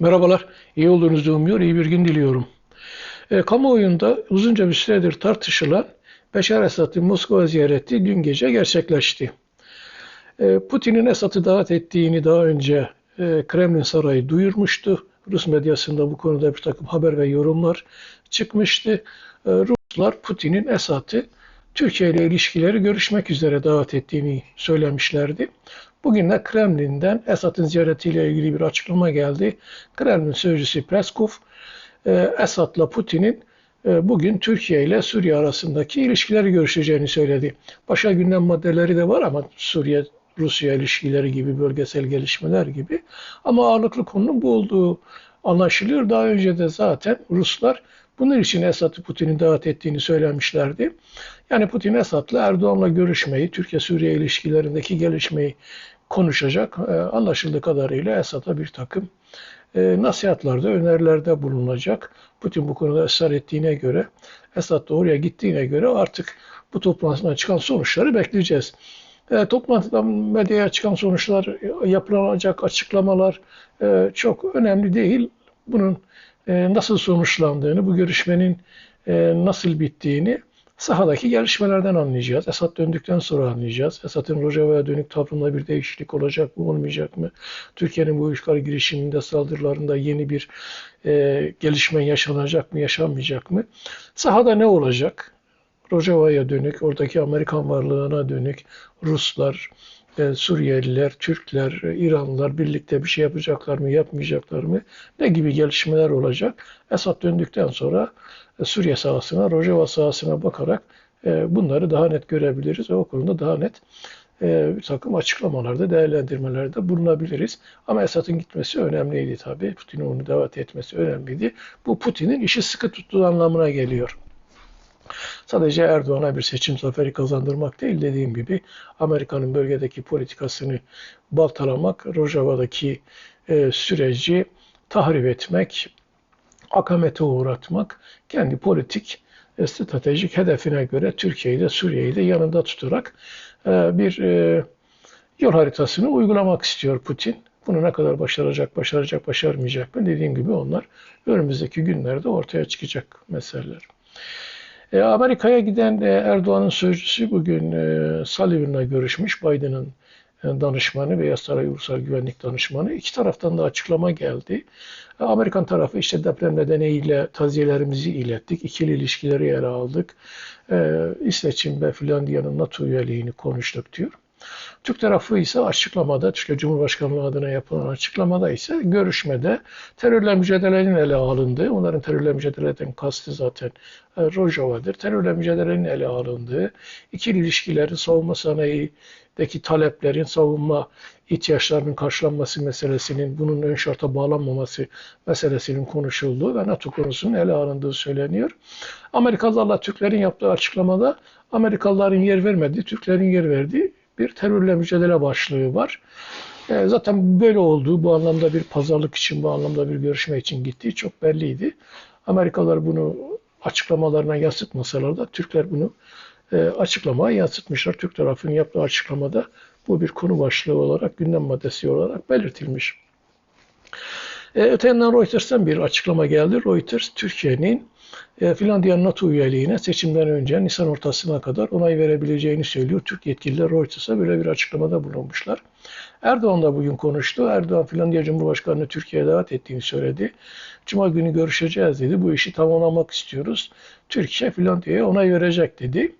Merhabalar, iyi olduğunuzu umuyor, iyi bir gün diliyorum. E, kamuoyunda uzunca bir süredir tartışılan Beşar Esad'ın Moskova ziyareti dün gece gerçekleşti. E, Putin'in Esad'ı davet ettiğini daha önce e, Kremlin Sarayı duyurmuştu. Rus medyasında bu konuda bir takım haber ve yorumlar çıkmıştı. E, Ruslar Putin'in Esad'ı Türkiye ile ilişkileri görüşmek üzere davet ettiğini söylemişlerdi. Bugün de Kremlin'den Esad'ın ziyaretiyle ilgili bir açıklama geldi. Kremlin sözcüsü Peskov, e, Esad'la Putin'in e, bugün Türkiye ile Suriye arasındaki ilişkileri görüşeceğini söyledi. Başka gündem maddeleri de var ama Suriye Rusya ilişkileri gibi bölgesel gelişmeler gibi. Ama ağırlıklı konunun bu olduğu anlaşılıyor. Daha önce de zaten Ruslar bunun için Esad'ı Putin'in davet ettiğini söylemişlerdi. Yani Putin Esad'la Erdoğan'la görüşmeyi, Türkiye-Suriye ilişkilerindeki gelişmeyi konuşacak. E, anlaşıldığı kadarıyla Esad'a bir takım e, nasihatlarda, önerilerde bulunacak. Putin bu konuda ısrar ettiğine göre, Esad da oraya gittiğine göre artık bu toplantıdan çıkan sonuçları bekleyeceğiz. E, toplantıdan medyaya çıkan sonuçlar, yapılacak açıklamalar e, çok önemli değil. Bunun e, nasıl sonuçlandığını, bu görüşmenin e, nasıl bittiğini sahadaki gelişmelerden anlayacağız. Esad döndükten sonra anlayacağız. Esad'ın Rojava'ya dönük tavrında bir değişiklik olacak mı, olmayacak mı? Türkiye'nin bu işgal girişiminde, saldırılarında yeni bir e, gelişme yaşanacak mı, yaşanmayacak mı? Sahada ne olacak? Rojava'ya dönük, oradaki Amerikan varlığına dönük Ruslar, e, Suriyeliler, Türkler, İranlılar birlikte bir şey yapacaklar mı, yapmayacaklar mı? Ne gibi gelişmeler olacak? Esad döndükten sonra e, Suriye sahasına, Rojava sahasına bakarak e, bunları daha net görebiliriz ve o konuda daha net bir takım açıklamalarda, değerlendirmelerde bulunabiliriz. Ama Esad'ın gitmesi önemliydi tabii. Putin'in onu davet etmesi önemliydi. Bu Putin'in işi sıkı tuttuğu anlamına geliyor. Sadece Erdoğan'a bir seçim zaferi kazandırmak değil dediğim gibi Amerika'nın bölgedeki politikasını baltalamak, Rojava'daki e, süreci tahrip etmek, akamete uğratmak, kendi politik e, stratejik hedefine göre Türkiye'yi de Suriye'yi de yanında tutarak e, bir e, yol haritasını uygulamak istiyor Putin. Bunu ne kadar başaracak, başaracak, başarmayacak mı? Dediğim gibi onlar önümüzdeki günlerde ortaya çıkacak meseleler. E, Amerika'ya giden e, Erdoğan'ın sözcüsü bugün e, Sullivan'la görüşmüş. Biden'ın e, danışmanı veya Saray Ulusal Güvenlik Danışmanı. iki taraftan da açıklama geldi. E, Amerikan tarafı işte deprem nedeniyle taziyelerimizi ilettik. İkili ilişkileri ele aldık. E, İsveç'in ve Finlandiya'nın NATO üyeliğini konuştuk diyor. Türk tarafı ise açıklamada, Türkiye Cumhurbaşkanlığı adına yapılan açıklamada ise görüşmede terörle mücadelenin ele alındığı, onların terörle mücadeleden kastı zaten e, Rojava'dır. Terörle mücadelenin ele alındığı, ikili ilişkilerin savunma sanayideki taleplerin savunma ihtiyaçlarının karşılanması meselesinin, bunun ön şarta bağlanmaması meselesinin konuşulduğu ve NATO konusunun ele alındığı söyleniyor. Amerikalılarla Türklerin yaptığı açıklamada Amerikalıların yer vermediği, Türklerin yer verdiği bir terörle mücadele başlığı var. E, zaten böyle olduğu, bu anlamda bir pazarlık için, bu anlamda bir görüşme için gittiği çok belliydi. Amerikalılar bunu açıklamalarına yansıtmasalar da Türkler bunu e, açıklamaya yansıtmışlar. Türk tarafının yaptığı açıklamada bu bir konu başlığı olarak, gündem maddesi olarak belirtilmiş. E, öte yandan Reuters'tan bir açıklama geldi. Reuters, Türkiye'nin e, Finlandiya NATO üyeliğine seçimden önce Nisan ortasına kadar onay verebileceğini söylüyor. Türk yetkililer Reuters'a böyle bir açıklamada bulunmuşlar. Erdoğan da bugün konuştu. Erdoğan Finlandiya Cumhurbaşkanı'nı Türkiye'ye davet ettiğini söyledi. Cuma günü görüşeceğiz dedi. Bu işi tamamlamak istiyoruz. Türkiye Finlandiya'ya onay verecek dedi.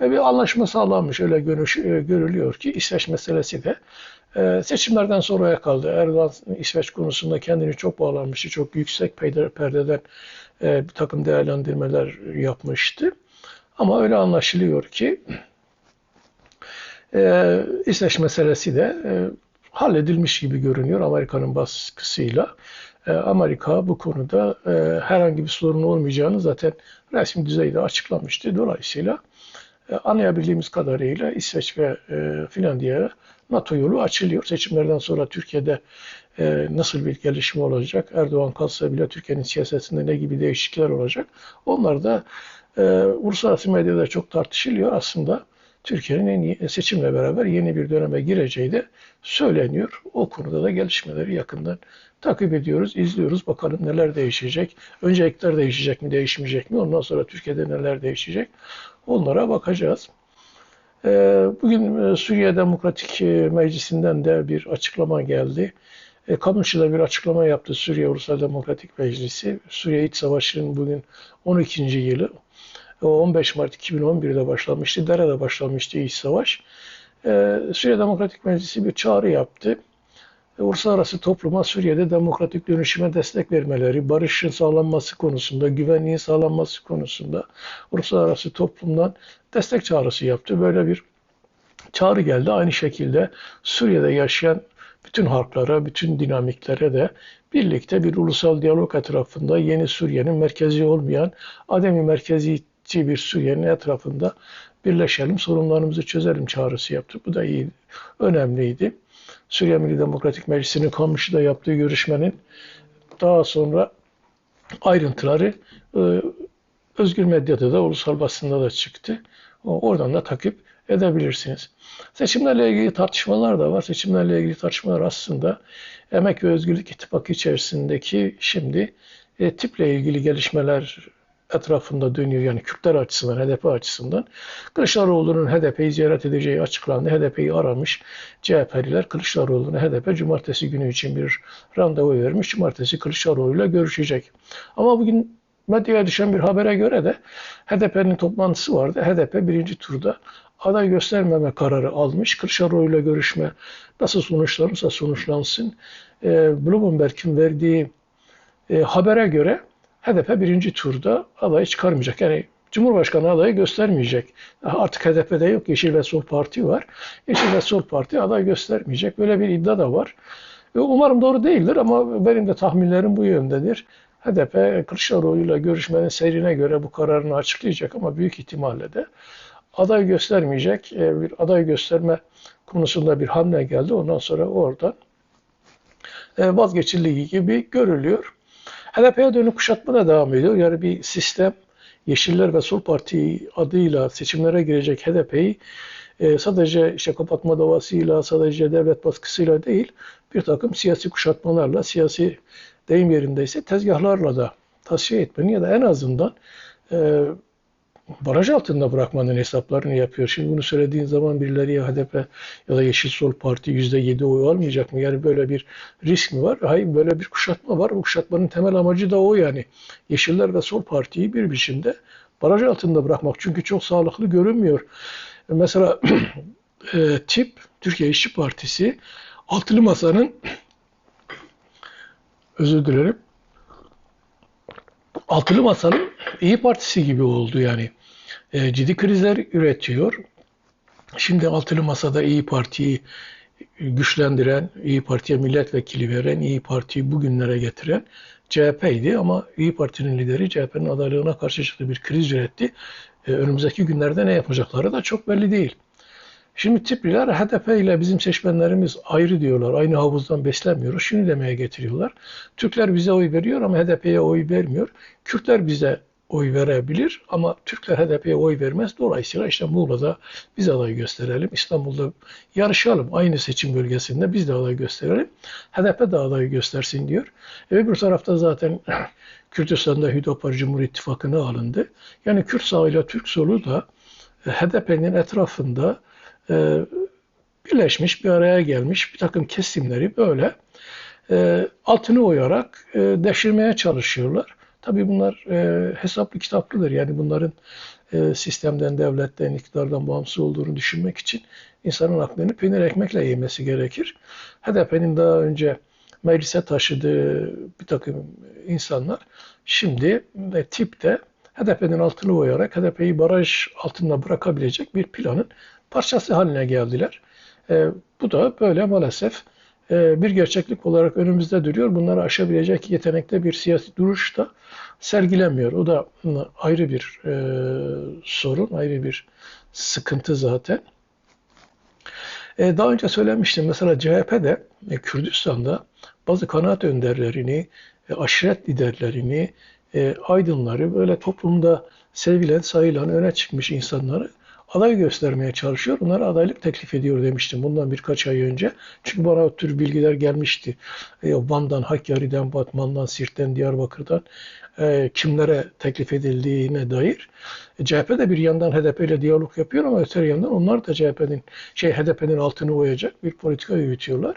Ve bir anlaşma sağlanmış. Öyle görüş, e, görülüyor ki İsveç meselesi de e, seçimlerden sonraya kaldı. Erdoğan İsveç konusunda kendini çok bağlanmıştı. Çok yüksek perdeden e, bir takım değerlendirmeler yapmıştı. Ama öyle anlaşılıyor ki e, İsveç meselesi de e, halledilmiş gibi görünüyor Amerika'nın baskısıyla. Amerika bu konuda herhangi bir sorun olmayacağını zaten resmi düzeyde açıklamıştı. Dolayısıyla anlayabildiğimiz kadarıyla İsveç ve e, Finlandiya'ya NATO yolu açılıyor. Seçimlerden sonra Türkiye'de e, nasıl bir gelişme olacak? Erdoğan kalsa bile Türkiye'nin siyasetinde ne gibi değişiklikler olacak? Onlar da e, uluslararası medyada çok tartışılıyor aslında. Türkiye'nin en iyi, seçimle beraber yeni bir döneme gireceği de söyleniyor. O konuda da gelişmeleri yakından takip ediyoruz, izliyoruz. Bakalım neler değişecek. Önce iktidar değişecek mi, değişmeyecek mi? Ondan sonra Türkiye'de neler değişecek? Onlara bakacağız. Ee, bugün e, Suriye Demokratik e, Meclisi'nden de bir açıklama geldi. E, Kamışlı'da bir açıklama yaptı Suriye Ulusal Demokratik Meclisi. Suriye İç Savaşı'nın bugün 12. yılı. 15 Mart 2011'de başlamıştı. Dere'de başlamıştı iç savaş. Suriye Demokratik Meclisi bir çağrı yaptı. Uluslararası topluma Suriye'de demokratik dönüşüme destek vermeleri, barışın sağlanması konusunda, güvenliğin sağlanması konusunda uluslararası toplumdan destek çağrısı yaptı. Böyle bir çağrı geldi. Aynı şekilde Suriye'de yaşayan bütün halklara, bütün dinamiklere de birlikte bir ulusal diyalog etrafında yeni Suriye'nin merkezi olmayan, ademi merkeziyetçi bir Suriye'nin etrafında birleşelim, sorunlarımızı çözelim çağrısı yaptı. Bu da iyi, önemliydi. Suriye Milli Demokratik Meclisi'nin Kamış'ta yaptığı görüşmenin daha sonra ayrıntıları e, özgür medyada da ulusal basında da çıktı. Oradan da takip edebilirsiniz. Seçimlerle ilgili tartışmalar da var. Seçimlerle ilgili tartışmalar aslında Emek ve Özgürlük İttifakı içerisindeki şimdi e, tiple ilgili gelişmeler etrafında dönüyor. Yani Kürtler açısından, HDP açısından. Kılıçdaroğlu'nun HDP'yi ziyaret edeceği açıklandı. HDP'yi aramış CHP'liler. Kılıçdaroğlu'na HDP cumartesi günü için bir randevu vermiş. Cumartesi Kılıçdaroğlu'yla görüşecek. Ama bugün medyaya düşen bir habere göre de HDP'nin toplantısı vardı. HDP birinci turda aday göstermeme kararı almış. Kılıçdaroğlu'yla görüşme nasıl sonuçlanırsa sonuçlansın. E, Bloomberg'in verdiği e, habere göre HDP birinci turda adayı çıkarmayacak. Yani Cumhurbaşkanı adayı göstermeyecek. Artık HDP'de yok. Yeşil ve Sol Parti var. Yeşil ve Sol Parti aday göstermeyecek. Böyle bir iddia da var. Umarım doğru değildir ama benim de tahminlerim bu yöndedir. HDP Kılıçdaroğlu'yla görüşmenin seyrine göre bu kararını açıklayacak ama büyük ihtimalle de aday göstermeyecek. E, bir aday gösterme konusunda bir hamle geldi. Ondan sonra orada e, vazgeçildiği gibi görülüyor. HDP'ye dönük kuşatma da devam ediyor. Yani bir sistem Yeşiller ve Sol Parti adıyla seçimlere girecek HDP'yi e, sadece işte kapatma davasıyla, sadece devlet baskısıyla değil, bir takım siyasi kuşatmalarla, siyasi deyim yerindeyse tezgahlarla da tasfiye etmenin ya da en azından e, baraj altında bırakmanın hesaplarını yapıyor. Şimdi bunu söylediğin zaman birileri ya HDP ya da Yeşil Sol Parti %7 oy almayacak mı? Yani böyle bir risk mi var? Hayır böyle bir kuşatma var. Bu kuşatmanın temel amacı da o yani. Yeşiller ve Sol Parti'yi bir biçimde baraj altında bırakmak. Çünkü çok sağlıklı görünmüyor. Mesela e, tip Türkiye İşçi Partisi altılı masanın özür dilerim altılı masanın İyi Partisi gibi oldu yani. E, ciddi krizler üretiyor. Şimdi altılı masada İyi Parti'yi güçlendiren, İyi Parti'ye milletvekili veren, İyi Parti'yi bugünlere getiren CHP'ydi ama İyi Parti'nin lideri CHP'nin adaylığına karşı çıktı bir kriz üretti. E, önümüzdeki günlerde ne yapacakları da çok belli değil. Şimdi tipliler HDP ile bizim seçmenlerimiz ayrı diyorlar. Aynı havuzdan beslenmiyoruz. Şunu demeye getiriyorlar. Türkler bize oy veriyor ama HDP'ye oy vermiyor. Kürtler bize oy verebilir ama Türkler HDP'ye oy vermez. Dolayısıyla işte Muğla'da biz adayı gösterelim. İstanbul'da yarışalım. Aynı seçim bölgesinde biz de adayı gösterelim. HDP de adayı göstersin diyor. E öbür tarafta zaten Kürtistan'da Hüdapar Cumhur İttifakı'na alındı. Yani Kürt sağı ile Türk solu da HDP'nin etrafında e, birleşmiş, bir araya gelmiş bir takım kesimleri böyle e, altını oyarak e, deşirmeye çalışıyorlar. Tabii bunlar e, hesaplı kitaplıdır. Yani bunların e, sistemden, devletten, iktidardan bağımsız olduğunu düşünmek için insanın aklını peynir ekmekle yemesi gerekir. HDP'nin daha önce meclise taşıdığı bir takım insanlar şimdi ve tipte HDP'nin altını oyarak HDP'yi baraj altında bırakabilecek bir planın parçası haline geldiler. E, bu da böyle maalesef e, bir gerçeklik olarak önümüzde duruyor. Bunları aşabilecek yetenekte bir siyasi duruş da sergilemiyor. O da ayrı bir e, sorun, ayrı bir sıkıntı zaten. E, daha önce söylemiştim mesela CHP'de e, Kürdistan'da bazı kanaat önderlerini, e, aşiret liderlerini, e, aydınları böyle toplumda sevilen, sayılan, öne çıkmış insanları aday göstermeye çalışıyor. Onlara adaylık teklif ediyor demiştim bundan birkaç ay önce. Çünkü bana o tür bilgiler gelmişti. E, Van'dan, Hakkari'den, Batman'dan, Sirt'ten, Diyarbakır'dan e, kimlere teklif edildiğine dair. E, CHP de bir yandan HDP ile diyalog yapıyor ama öte yandan onlar da CHP'nin şey HDP'nin altını oyacak bir politika yürütüyorlar.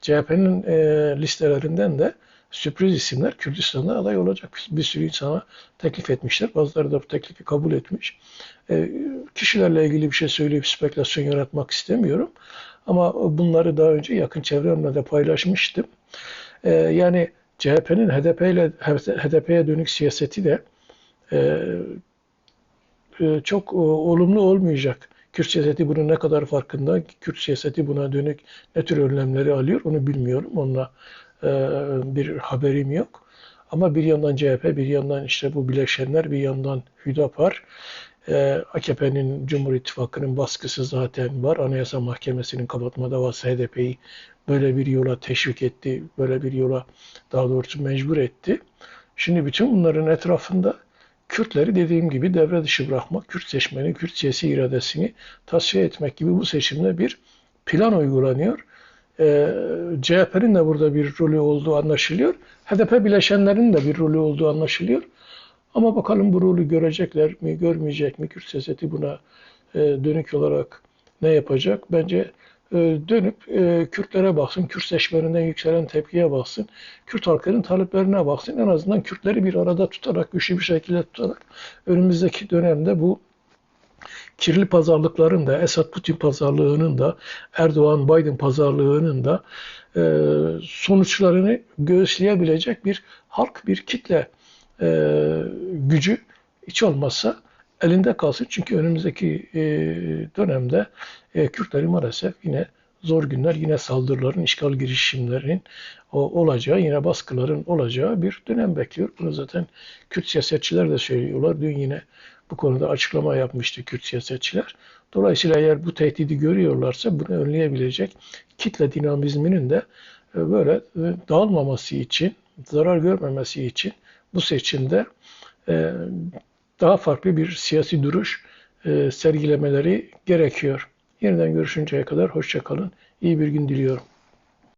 CHP'nin e, listelerinden de sürpriz isimler Kürdistan'da aday olacak bir sürü insana teklif etmişler. Bazıları da bu teklifi kabul etmiş. E, kişilerle ilgili bir şey söyleyip spekülasyon yaratmak istemiyorum. Ama bunları daha önce yakın çevremle de paylaşmıştım. E, yani CHP'nin HDP ile HDP'ye dönük siyaseti de e, e, çok e, olumlu olmayacak. Kürt siyaseti bunun ne kadar farkında, Kürt siyaseti buna dönük ne tür önlemleri alıyor onu bilmiyorum. Onunla bir haberim yok. Ama bir yandan CHP, bir yandan işte bu bileşenler, bir yandan Hüdapar, AKP'nin Cumhur İttifakı'nın baskısı zaten var. Anayasa Mahkemesi'nin kapatma davası HDP'yi böyle bir yola teşvik etti, böyle bir yola daha doğrusu mecbur etti. Şimdi bütün bunların etrafında Kürtleri dediğim gibi devre dışı bırakmak, Kürt seçmeni, Kürt siyasi iradesini tasfiye etmek gibi bu seçimde bir plan uygulanıyor. Ee, CHP'nin de burada bir rolü olduğu anlaşılıyor. HDP bileşenlerinin de bir rolü olduğu anlaşılıyor. Ama bakalım bu rolü görecekler mi, görmeyecek mi? Kürt siyaseti buna e, dönük olarak ne yapacak? Bence e, dönüp e, Kürtlere baksın, Kürt seçmeninden yükselen tepkiye baksın, Kürt halkının taleplerine baksın. En azından Kürtleri bir arada tutarak, güçlü bir şekilde tutarak önümüzdeki dönemde bu kirli pazarlıkların da, Esad-Putin pazarlığının da, Erdoğan-Biden pazarlığının da e, sonuçlarını göğüsleyebilecek bir halk, bir kitle gücü hiç olmazsa elinde kalsın. Çünkü önümüzdeki e, dönemde e, Kürtlerin maalesef yine zor günler, yine saldırıların, işgal girişimlerinin olacağı, yine baskıların olacağı bir dönem bekliyor. Bunu zaten Kürt siyasetçiler de söylüyorlar. Dün yine bu konuda açıklama yapmıştı Kürt siyasetçiler. Dolayısıyla eğer bu tehdidi görüyorlarsa bunu önleyebilecek kitle dinamizminin de e, böyle e, dağılmaması için, zarar görmemesi için bu seçimde e, daha farklı bir siyasi duruş sergilemeleri gerekiyor. Yeniden görüşünceye kadar hoşçakalın. İyi bir gün diliyorum.